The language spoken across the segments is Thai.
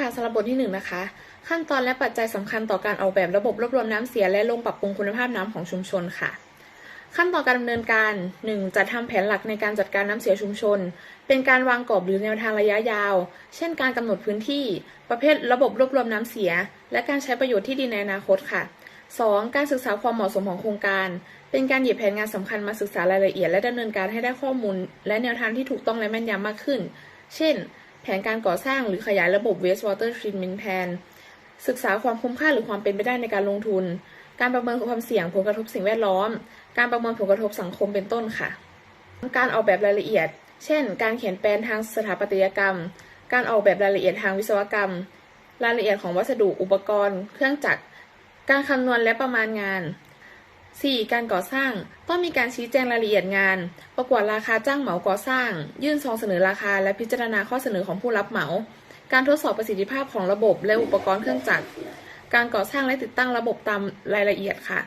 ค่ะสำหรับบทที่หนึ่งนะคะ ขั้นตอนและปัจจัยสำคัญต่อการออกแบบระบบรวบรวมน้ำเสียและลงปรับปรุงคุณภาพน้ำของชุมชนค่ะ ขั้นตอนการดำเนินการ 1. จัดทำแผนหลักในการจัดการน้ำเสียชุมชน เป็นการวางกรอบหรือแนวทางระยะยาว เช่น การกำหนดพื้นที่ ประเภทระบบรวบรวมน้ำเสีย และการใช้ประโยชน์ที่ดินในอนาคตค่ะ 2. การศึกษาความเหมาะสมของโครงการ เป็นการหยิบแผนงานสำคัญมาศึกษารายละเอียด และดำเนินการให้ได้ข้อมูล และแนวทางที่ถูกต้องและแม่นยำมากขึ้น เช่น แผนการก่อสร้างหรือขยายระบบ wastewater treatment plan ศึกษาความคุ้มค่าหรือความเป็นไปได้ในการลงทุน การประเมินความเสี่ยงผลกระทบสิ่งแวดล้อม การประเมินผลกระทบสังคมเป็นต้นค่ะ การออกแบบรายละเอียด เช่น การเขียนแปลนทางสถาปัตยกรรม การออกแบบรายละเอียดทางวิศวกรรม รายละเอียดของวัสดุอุปกรณ์ เครื่องจักร การคำนวณและประมาณงาน 4. การก่อสร้างต้องมีการชี้แจงรายละเอียดงาน ประกวดราคาจ้างเหมาก่อสร้าง ยื่นซองเสนอราคา และพิจารณาข้อเสนอของผู้รับเหมา การทดสอบประสิทธิภาพของระบบและอุปกรณ์เครื่องจักร การก่อสร้างและติดตั้งระบบตามรายละเอียดค่ะ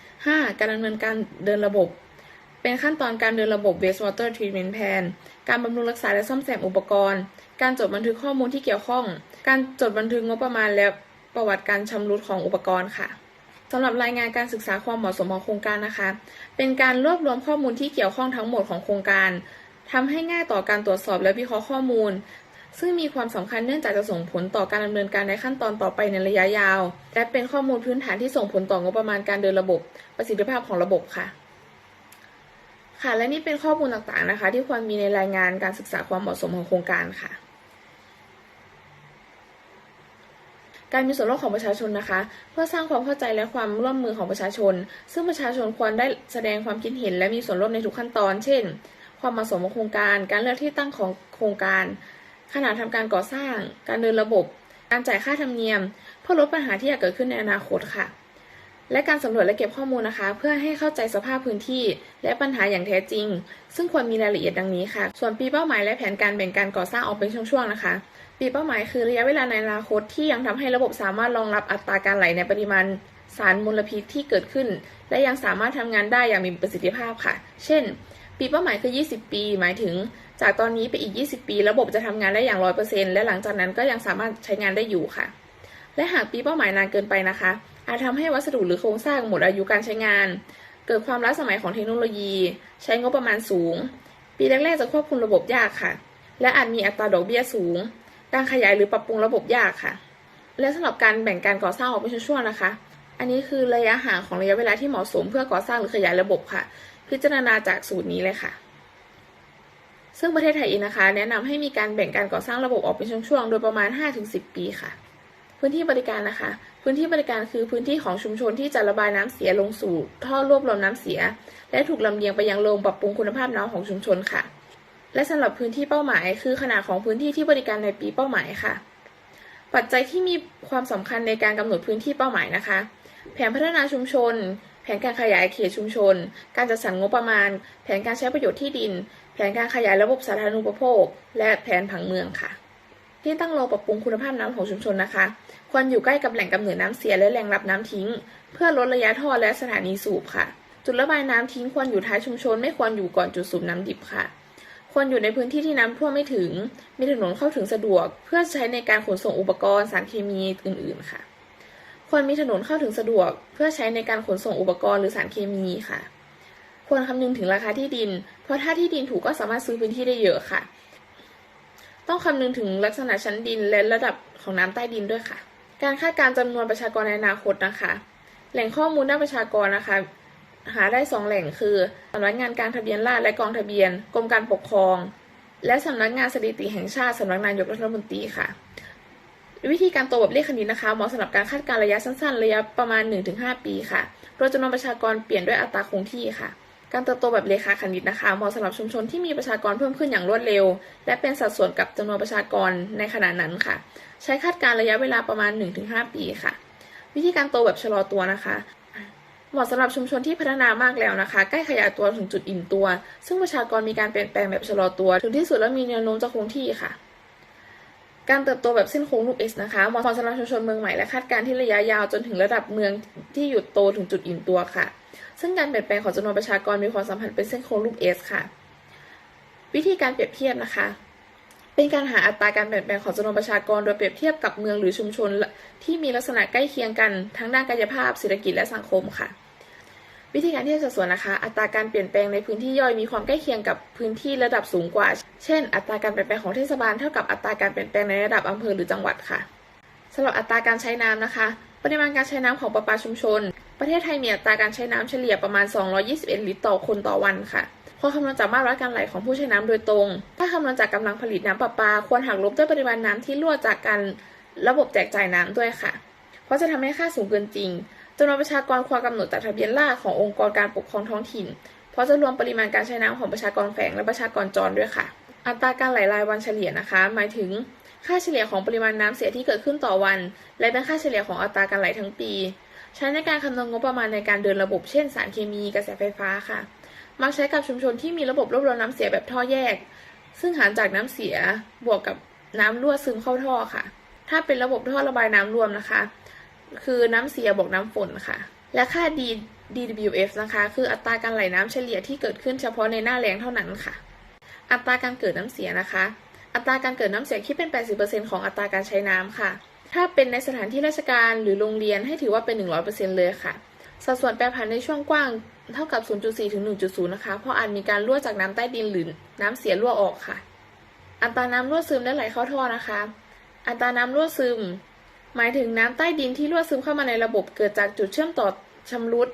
5. การดำเนินการเดินระบบ เป็นขั้นตอนการเดินระบบ wastewater treatment plan การบำรุงรักษาและซ่อมแซมอุปกรณ์ การจดบันทึกข้อมูลที่เกี่ยวข้อง การจดบันทึกงบประมาณและประวัติการชำรุดของอุปกรณ์ค่ะ สำหรับรายงานการศึกษาความเหมาะสมของโครงการนะคะ เป็นการรวบรวมข้อมูลที่เกี่ยวข้องทั้งหมดของโครงการทำให้ง่ายต่อการตรวจสอบและวิเคราะห์ข้อมูล ซึ่งมีความสำคัญเนื่องจากจะส่งผลต่อการดำเนินการในขั้นตอนต่อไปในระยะยาว และเป็นข้อมูลพื้นฐานที่ส่งผลต่องบประมาณการเดินระบบ ประสิทธิภาพของระบบค่ะ ค่ะและนี่เป็นข้อมูลต่างๆนะคะ ที่ควรมีในรายงานการศึกษาความเหมาะสมของโครงการค่ะ การมีส่วนร่วมของประชาชนนะคะ เพื่อสร้างความเข้าใจและความร่วมมือของประชาชน ซึ่งประชาชนควรได้แสดงความคิดเห็น และมีส่วนร่วมในทุกขั้นตอน เช่น ความเหมาะสมของโครงการ การเลือกที่ตั้งของโครงการ ขนาดทำการก่อสร้าง การเดินระบบ การจ่ายค่าธรรมเนียม เพื่อลดปัญหาที่อาจเกิดขึ้นในอนาคตค่ะ และการสำรวจและเก็บข้อมูลนะคะ เพื่อให้เข้าใจสภาพพื้นที่ และปัญหาอย่างแท้จริง ซึ่งควรมีรายละเอียดดังนี้ค่ะ ส่วนปีเป้าหมายและแผนการแบ่งการก่อสร้างออกเป็นช่วงๆนะคะ ปีเป้าหมายคือระยะเวลาในอนาคตที่ยังทำให้ระบบสามารถรองรับอัตราการไหลในปริมาณสารมลพิษที่เกิดขึ้น และยังสามารถทำงานได้อย่างมีประสิทธิภาพค่ะ เช่น ปีเป้าหมายคือ 20 ปี หมายถึง จากตอนนี้ไปอีก 20 ปี ระบบจะทำงานได้อย่าง 100%และหลังจากนั้นก็ยังสามารถใช้งานได้อยู่ค่ะ และหากปีเป้าหมายนานเกินไปนะคะ อาจทำให้วัสดุหรือโครงสร้างหมดอายุการใช้งาน เกิดความล้าสมัยของเทคโนโลยี ใช้งบประมาณสูง ปีแรกๆจะควบคุมระบบยากค่ะ และอาจมีอัตราดอกเบี้ยสูง การขยายหรือปรับปรุงระบบยากค่ะ และสำหรับการแบ่งการก่อสร้างออกเป็นช่วงๆนะคะ อันนี้คือระยะห่างของระยะเวลาที่เหมาะสมเพื่อก่อสร้างหรือขยายระบบค่ะ พิจารณาจากสูตรนี้เลยค่ะซึ่งประเทศไทยเองนะคะ แนะนำให้มีการแบ่งการก่อสร้างระบบออกเป็นช่วงๆ โดยประมาณ 5-10 ปีค่ะ พื้นที่บริการนะคะ พื้นที่บริการคือพื้นที่ของชุมชนที่จะระบายน้ำเสียลงสู่ท่อรวบรวมน้ำเสีย และถูกลำเลียงไปยังโรงปรับปรุงคุณภาพน้ำของชุมชนค่ะ และสำหรับพื้นที่เป้าหมาย คือขนาดของพื้นที่ที่บริการในปีเป้าหมายค่ะ ปัจจัยที่มีความสำคัญในการกำหนดพื้นที่เป้าหมายนะคะ แผนพัฒนาชุมชน แผนการขยายเขตชุมชน การจัดสรรงบประมาณ แผนการใช้ประโยชน์ที่ดิน แผนการขยายระบบสาธารณูปโภค และแผนผังเมืองค่ะ ที่ตั้งโรงปรับปรุงคุณภาพน้ำของชุมชนนะคะ ควรอยู่ใกล้กับแหล่งกำเนิดน้ำเสียและแหล่งรับน้ำทิ้ง เพื่อลดระยะท่อและสถานีสูบค่ะ จุดระบายน้ำทิ้งควรอยู่ท้ายชุมชน ไม่ควรอยู่ก่อนจุดสูบน้ำดิบค่ะ ควรอยู่ในพื้นที่ที่น้ำท่วมไม่ถึง มีถนนเข้าถึงสะดวก เพื่อใช้ในการขนส่งอุปกรณ์สารเคมีอื่น ๆ ค่ะ ควรมีถนนเข้าถึงสะดวก เพื่อใช้ในการขนส่งอุปกรณ์หรือสารเคมีค่ะ ควรคำนึงถึงราคาที่ดิน เพราะถ้าที่ดินถูกก็สามารถซื้อพื้นที่ได้เยอะค่ะ ต้องคำนึงถึงลักษณะชั้นดินและระดับของน้ำใต้ดินด้วยค่ะ การคาดการณ์จำนวนประชากรในอนาคตนะคะ แหล่งข้อมูลด้านประชากรนะคะ หาได้สองแหล่งคือสำนักงานการทะเบียนราษฎรและกองทะเบียน กรมการปกครอง และสำนักงานสถิติแห่งชาติสำนักนายกรัฐมนตรีค่ะ วิธีการโตแบบเลขคณิตนะคะเหมาะสำหรับการคาดการณ์ระยะสั้นๆ ระยะประมาณ 1-5 ปีค่ะ โดยจำนวนประชากรเปลี่ยนด้วยอัตราคงที่ค่ะ การเติบโตแบบเลขาคณิตนะคะเหมาะสำหรับชุมชนที่มีประชากรเพิ่มขึ้นอย่างรวดเร็ว และเป็นสัดส่วนกับจำนวนประชากรในขณะนั้นค่ะ ใช้คาดการณ์ระยะเวลาประมาณ 1-5 ปีค่ะ วิธีการโตแบบชะลอตัวนะคะเหมาะสำหรับชุมชนที่พัฒนามากแล้วนะคะ ใกล้ขยายตัวถึงจุดอิ่มตัว ซึ่งประชากรมีการเปลี่ยนแปลงแบบชะลอตัว ถึงที่สุดแล้วมีแนวโน้มจะคงที่ค่ะ การเติบโตแบบเส้นโค้งลูก S นะคะเหมาะสำหรับชุมชนเมืองใหม่และคาดการณ์ที่ระยะยาวจนถึงระดับเมืองที่หยุดโตถึงจุดอิ่มตัวค่ะ ซึ่งการเปลี่ยนแปลงของจำนวนประชากรมีความสัมพันธ์เป็นเส้นโค้งลูก S ค่ะ วิธีการเปรียบเทียบนะคะ เป็นการหาอัตราการเปลี่ยนแปลงของจำนวนประชากร โดยเปรียบเทียบกับเมืองหรือชุมชน ที่มีลักษณะใกล้เคียงกันทั้งด้านกายภาพเศรษฐกิจและสังคมค่ะ วิธีการที่จะสัดส่วนนะคะ อัตราการเปลี่ยนแปลงในพื้นที่ย่อยมีความใกล้เคียงกับพื้นที่ระดับสูงกว่า เช่น อัตราการเปลี่ยนแปลงของเทศบาลเท่ากับอัตราการเปลี่ยนแปลงในระดับอำเภอหรือจังหวัดค่ะสำหรับอัตราการใช้น้ำนะคะ ปริมาณการใช้น้ำของประปาชุมชน ประเทศไทยมีอัตราการใช้น้ำเฉลี่ยประมาณ 221 ลิตรต่อคนต่อวันค่ะพอคำนวณจากมาตรวัดการไหลของผู้ใช้น้ำโดยตรง ถ้าคำนวณจากกำลังผลิตน้ำประปา ควรหักลบด้วยปริมาณน้ำที่รั่วจากการระบบแจกจ่ายน้ำด้วยค่ะ เพราะจะทำให้ค่าสูงเกินจริงจำนวนประชากรควรกำหนดจากทะเบียนราษฎรขององค์กรการปกครองท้องถิ่น เพราะจะรวมปริมาณการใช้น้ำของประชากรแฝงและประชากรจรด้วยค่ะ อัตราการไหลรายวันเฉลี่ยนะคะ หมายถึงค่าเฉลี่ยของปริมาณน้ำเสียที่เกิดขึ้นต่อวัน และเป็นค่าเฉลี่ยของอัตราการไหลทั้งปี ใช้ในการคำนวณงบประมาณในการเดินระบบเช่นสารเคมีกระแสไฟฟ้าค่ะ มักใช้กับชุมชนที่มีระบบรวบรวมน้ำเสียแบบท่อแยก ซึ่งหารจากน้ำเสียบวกกับน้ำรั่วซึมเข้าท่อค่ะ ถ้าเป็นระบบท่อระบายน้ำรวมนะคะ คือน้ำเสียบวกน้ำฝนค่ะ และค่า D DWF นะคะ คืออัตราการไหลน้ำเฉลี่ยที่เกิดขึ้นเฉพาะในหน้าแล้งเท่านั้นค่ะ อัตราการเกิดน้ำเสียนะคะ อัตราการเกิดน้ำเสียคิดเป็น 80%ของอัตราการใช้น้ำค่ะ ถ้าเป็นในสถานที่ราชการหรือโรงเรียนให้ถือว่าเป็น 100%เลยค่ะ สัดส่วนแปรผันในช่วงกว้างเท่ากับ 0.4 ถึง 1.0 นะคะ เพราะอาจมีการรั่วจากน้ำใต้ดินหรือน้ำเสียรั่วออกค่ะ อัตราน้ำรั่วซึมและไหลเข้าท่อนะคะ อัตราน้ำรั่วซึม หมายถึงน้ำใต้ดินที่รั่วซึมเข้ามาในระบบเกิดจากจุดเชื่อมต่อชำรุด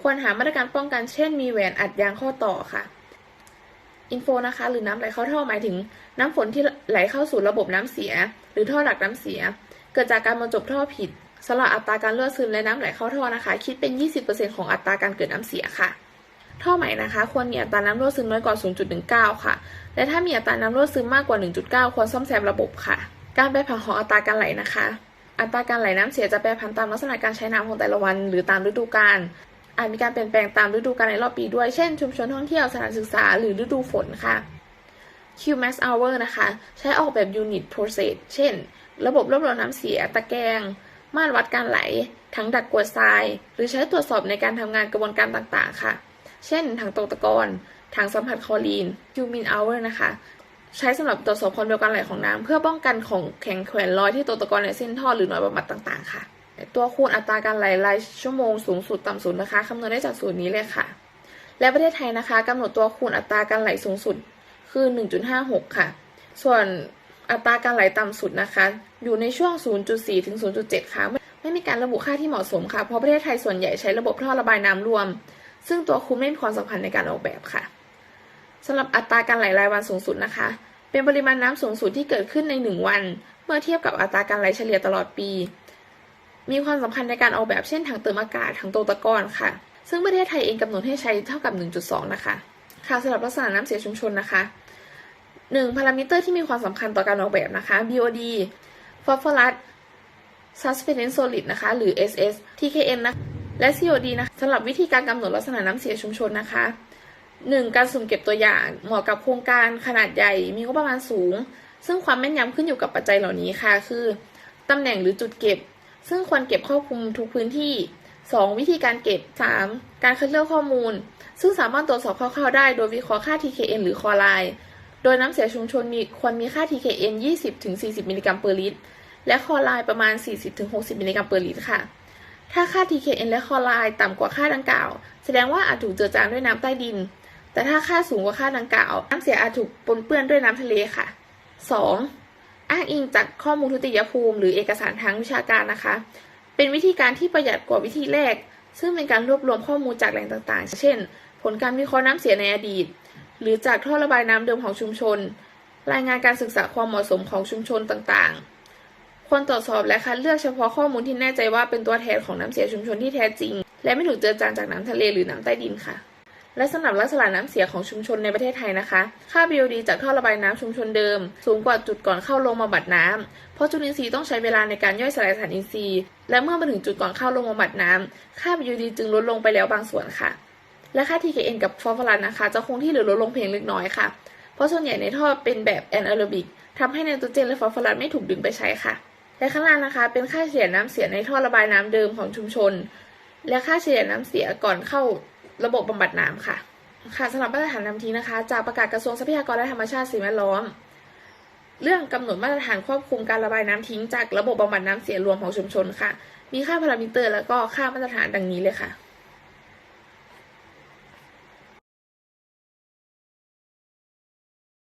ควรหามาตรการป้องกันเช่นมีแหวนอัดยางข้อต่อค่ะอินโฟนะคะหรือน้ำไหลเข้าท่อหมายถึงน้ำฝนที่ไหลเข้าสู่ระบบน้ำเสีย หรือท่อดักน้ำเสีย เกิดจากการบรรจบท่อผิดสำหรับอัตราการรั่วซึมและน้ำไหลเข้าท่อนะคะ คิดเป็น 20%ของอัตราการเกิดน้ำเสียค่ะ ท่อใหม่นะคะควรมีอัตราน้ำรั่วซึมน้อยกว่า 0.19 ค่ะ และถ้ามีอัตราน้ำรั่วซึมมากกว่า 1.9 ควรซ่อมแซมระบบค่ะ การแปรผันของอัตราการไหลนะคะ อัตราการไหลน้ำเสียจะแปรผันตามลักษณะการใช้น้ำของแต่ละวัน หรือตามฤดูกาล อาจมีการเปลี่ยนแปลงตามฤดูกาลในรอบปีด้วย เช่น ชุมชนท่องเที่ยว สถานศึกษา หรือฤดูฝนค่ะ Qmax hour นะคะ ใช้ออกแบบ unit process เช่น ระบบรวบรวมน้ำเสีย ตะแกรงมาตรวัดการไหล ถังดักกวดทราย หรือใช้ตรวจสอบในการทำงานกระบวนการต่างๆ ค่ะ เช่น ถังตกตะกอนถังสัมผัสคลอรีน Qmin hour นะคะ ใช้สำหรับตรวจสอบความเร็วการไหลของน้ำเพื่อป้องกันของแข็งแขวนลอยที่ตกตะกอนในเส้นท่อหรือหน่วยบำบัดต่างๆ ค่ะ ตัวคูณอัตราการไหลรายชั่วโมงสูงสุดต่ำสุดนะคะคำนวณได้จากสูตรนี้เลยค่ะ และประเทศไทยนะคะกำหนดตัวคูณอัตราการไหลสูงสุดคือ 1.56 ค่ะ ส่วน อัตราการไหลต่ำสุดนะคะ อยู่ในช่วง 0.4 ถึง 0.7 ค่ะ ไม่มีการระบุค่าที่เหมาะสมค่ะ เพราะประเทศไทยส่วนใหญ่ใช้ระบบท่อระบายน้ำรวม ซึ่งตัวคูไม่มีความสำคัญในการออกแบบค่ะสำหรับอัตราการไหลรายวันสูงสุดนะคะ เป็นปริมาณน้ำสูงสุดที่เกิดขึ้นใน 1 วัน เมื่อเทียบกับอัตราการไหลเฉลี่ยตลอดปี มีความสำคัญในการออกแบบเช่นถังเติมอากาศถังโตตะกอนค่ะ ซึ่งประเทศไทยเองกำหนดให้ใช้เท่ากับ 1.2 นะคะ ค่ะสำหรับลักษณะน้ำเสียชุมชนนะคะ หนึ่งพารามิเตอร์ที่มีความสำคัญต่อการออกแบบนะคะ BOD Phosphorus Suspension Solid นะคะ หรือ SS TKN นะ และ COD นะคะสำหรับวิธีการกำหนดลักษณะน้ำเสียชุมชนนะคะ 1. การสุ่มเก็บตัวอย่างเหมาะกับโครงการขนาดใหญ่ มีงบประมาณสูง ซึ่งความแม่นยำขึ้นอยู่กับปัจจัยเหล่านี้ค่ะ คือตำแหน่งหรือจุดเก็บ ซึ่งควรเก็บครอบคลุมทุกพื้นที่ 2. วิธีการเก็บ 3. การคัดเลือกข้อมูล ซึ่งสามารถตรวจสอบคร่าวๆได้ โดยวิเคราะห์ค่า TKN หรือคอไลน์ โดยน้ำเสียชุมชนมีควรมีค่า TKN 20-40 มิลลิกรัมเปอร์ลิตร และคอไลน์ประมาณ 40-60 มิลลิกรัมเปอร์ลิตรค่ะ ถ้าค่า TKN และคอไลน์ต่ำกว่าค่าดังกล่าว แสดงว่าอาจถูกเจือจางด้วยน้ำใต้ดิน แต่ถ้าค่าสูงกว่าค่าดังกล่าว น้ำเสียอาจถูกปนเปื้อนด้วยน้ำทะเลค่ะ 2. อ้างอิงจากข้อมูลทุติยภูมิ หรือเอกสารทางวิชาการนะคะ เป็นวิธีการที่ประหยัดกว่าวิธีแรก ซึ่งเป็นการรวบรวมข้อมูลจากแหล่งต่างๆ เช่น ผลการวิเคราะห์น้ำเสียในอดีต หรือจากท่อระบายน้ำเดิมของชุมชน รายงานการศึกษาความเหมาะสมของชุมชนต่างๆ ควรตรวจสอบและคัดเลือกเฉพาะข้อมูลที่แน่ใจว่าเป็นตัวแทนของน้ำเสียชุมชนที่แท้จริง และไม่ถูกเจือจางจากน้ำทะเลหรือน้ำใต้ดินค่ะ และสำหรับลักษณะน้ำเสียของชุมชนในประเทศไทยนะคะ ค่า BOD จากท่อระบายน้ำชุมชนเดิม สูงกว่าจุดก่อนเข้าโรงบำบัดน้ำเพราะจุลินทรีย์ต้องใช้เวลาในการย่อยสลายสารอินทรีย์ และเมื่อมาถึงจุดก่อนเข้าโรงบำบัดน้ำค่า BOD จึงลดลงไปแล้วบางส่วนค่ะ และค่า TKN กับฟอสฟอรัสนะคะ จะคงที่หรือลดลงเพียงเล็กน้อยค่ะ เพราะส่วนใหญ่ในท่อเป็นแบบแอนแอโรบิกทำให้ไนโตรเจนและฟอสฟอรัสไม่ถูกดึงไปใช้ค่ะ และข้างล่างนะคะ เป็นค่าเฉลี่ยน้ำเสียในท่อระบายน้ำเดิมของชุมชน และค่าเฉลี่ยน้ำเสียก่อนเข้าระบบบำบัดน้ำค่ะ ค่ะสำหรับมาตรฐานน้ำทีนะคะ จากประกาศกระทรวงทรัพยากรและธรรมชาติสิ่งแวดล้อม เรื่องกำหนดมาตรฐานควบคุมการระบายน้ำทิ้ง จากระบบบำบัดน้ำเสียรวมของชุมชนค่ะ มีค่าพารามิเตอร์ แล้วก็ค่ามาตรฐานดังนี้เลยค่ะ